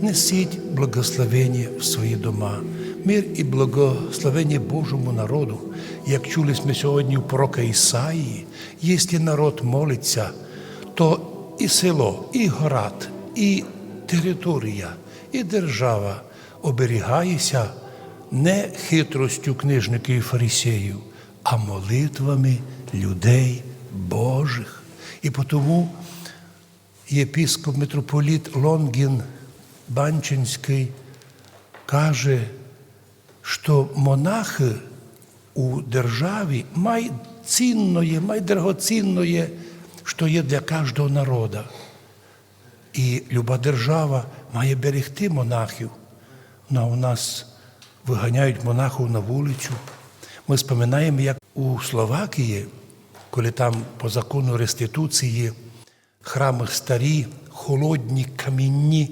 Несіть благословення в свої дома, мир і благословення Божому народу. Як чули ми сьогодні у пророка Ісаїї, якщо народ молиться, то і село, і город, і територія, і держава оберігається не хитростю книжників і фарисеїв, а молитвами людей Божих. І тому єпископ митрополіт Лонгін Банчинський каже, що монахи у державі май цінноє, май дорогоцінноє, що є для кожного народу. І люба держава має берегти монахів. А у нас виганяють монахів на вулицю. Ми споминаємо, як у Словакії, коли там по закону реституції храми старі, холодні, камінні,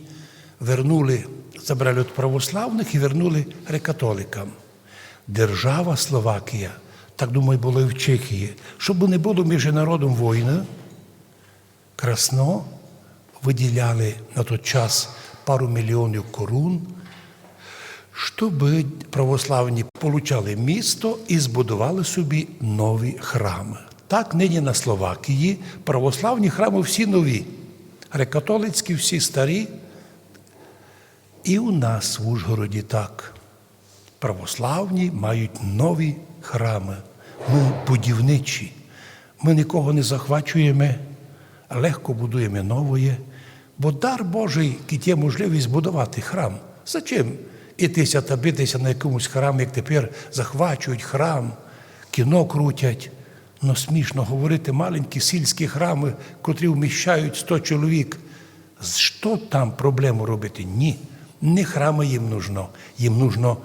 вернули, забрали від православних і вернули греко-католикам. Держава Словакія, так думаю, було і в Чехії, щоб не було між народом війни, красно виділяли на той час пару мільйонів корун, щоб православні получали місто і збудували собі нові храми. Так нині на Словакії православні храми всі нові, греко-католицькі всі старі. І у нас в Ужгороді так. Православні мають нові храми. Ми будівничі. Ми нікого не захвачуємо, легко будуємо нове. Бо дар Божий є можливість будувати храм. Зачем ітися та битися на якомусь храмі, як тепер захвачують храм, кіно крутять. Ну смішно говорити маленькі сільські храми, котрі вміщають 100 чоловік. Що там проблему робити? Ні. Не храми їм нужно. Їм нужно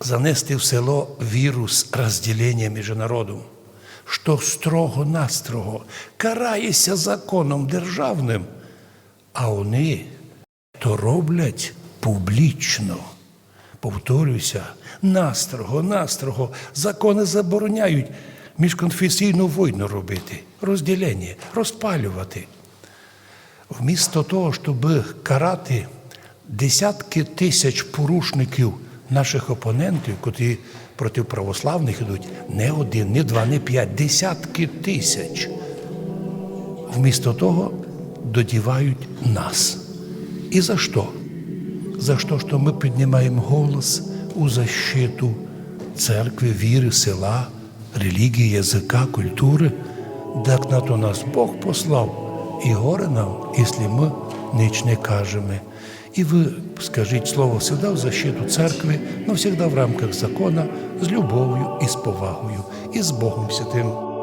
занести в село вірус розділення між народом, що строго-настрого карається законом державним, а вони то роблять публічно. Повторюся, настрого, настрого, закони забороняють міжконфесійну війну робити, розділення, розпалювати. Вмісто того, щоб карати десятки тисяч порушників наших опонентів, котрі проти православних йдуть, не один, не два, не п'ять, десятки тисяч. Вмісто того додівають нас. І за що? За що, що ми піднімаємо голос у защиту церкви, віри, села, релігії, язика, культури, так на то нас Бог послав. І горе нам, якщо ми ніч кажемо. І ви скажіть слово всегда в защиту церкви, но в рамках закона, з любов'ю і з повагою, і з Богом Святим.